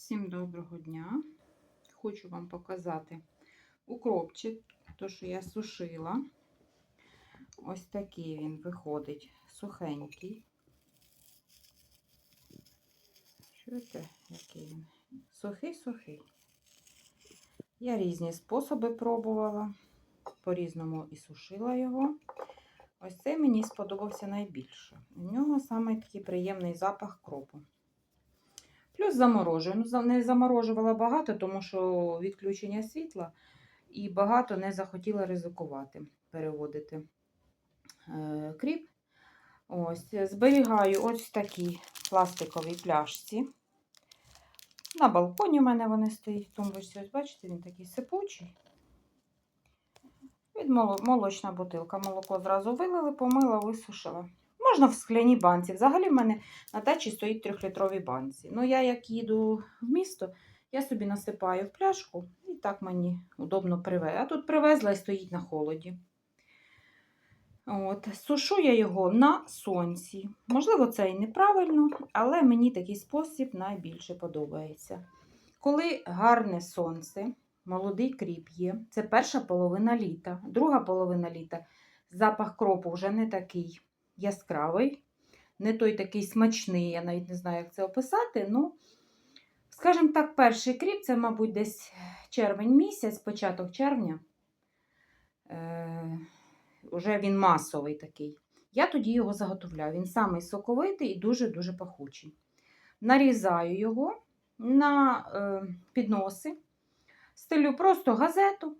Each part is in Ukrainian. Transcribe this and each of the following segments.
Всім доброго дня. Хочу вам показати укропчик, то, що я сушила. Ось такий він виходить сухенький. Чуєте, який він? Сухий-сухий. Я різні способи пробувала, по-різному і сушила його. Ось цей мені сподобався найбільше. У нього саме такий приємний запах кропу. Плюс заморожую. Ну, не заморожувала багато, тому що відключення світла і багато не захотіла ризикувати, переводити е, кріп. Ось, зберігаю ось в такій пластиковій пляшці. На балконі у мене вони стоять в. Ось бачите, він такий сипучий. Від молочна бутилка. Молоко зразу вилили, помила, висушила. Можна в скляній банці. Взагалі в мене на дачі стоїть трьохлітрові банці. Ну, я як їду в місто, я собі насипаю в пляшку і так мені удобно привезти. А тут привезла і стоїть на холоді. От, сушу я його на сонці. Можливо, це і неправильно, але мені такий спосіб найбільше подобається. Коли гарне сонце, молодий кріп є, це перша половина літа, друга половина літа, запах кропу вже не такий яскравий, не той такий смачний, я навіть не знаю, як це описати. Ну, скажімо так, перший кріп це, мабуть, десь червень місяць, початок червня. Е, Уже він масовий такий. Я тоді його заготовляю. Він самий соковитий і дуже-дуже пахучий. Нарізаю його на е, підноси, стелю просто газету.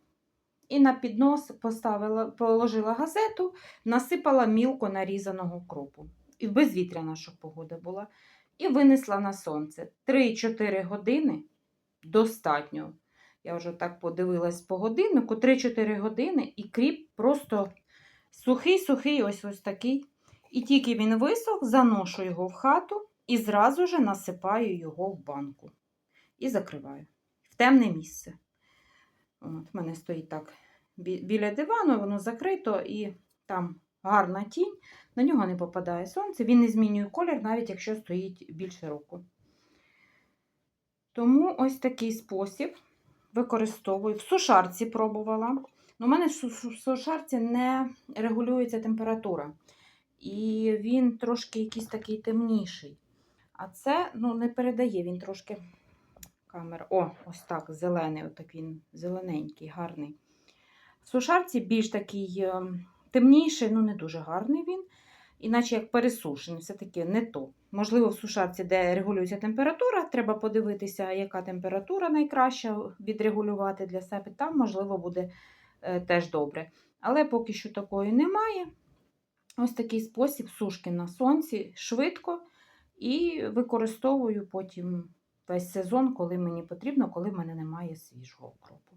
І на піднос поставила, положила газету, насипала мілко нарізаного укропу. І безвітряна, щоб погода була. І винесла на сонце. 3-4 години достатньо. Я вже так подивилась по годиннику. 3-4 години, і кріп просто сухий-сухий, ось ось такий. І тільки він висох, заношу його в хату і зразу ж насипаю його в банку. І закриваю в темне місце. От, в мене стоїть так біля дивану, воно закрито і там гарна тінь, на нього не попадає сонце, він не змінює колір, навіть якщо стоїть більше року. Тому ось такий спосіб використовую. В сушарці пробувала. Ну, У мене в сушарці не регулюється температура. І він трошки якийсь такий темніший. А це ну, не передає, він трошки камера. О, ось так, зелений, отак він зелененький, гарний. В сушарці більш такий е, темніший, ну не дуже гарний він. Іначе як пересушений, все-таки не то. Можливо, в сушарці, де регулюється температура, треба подивитися, яка температура найкраща відрегулювати для себе. Там, можливо, буде е, теж добре. Але поки що такої немає. Ось такий спосіб сушки на сонці швидко і використовую потім весь сезон, коли мені потрібно, коли в мене немає свіжого укропу.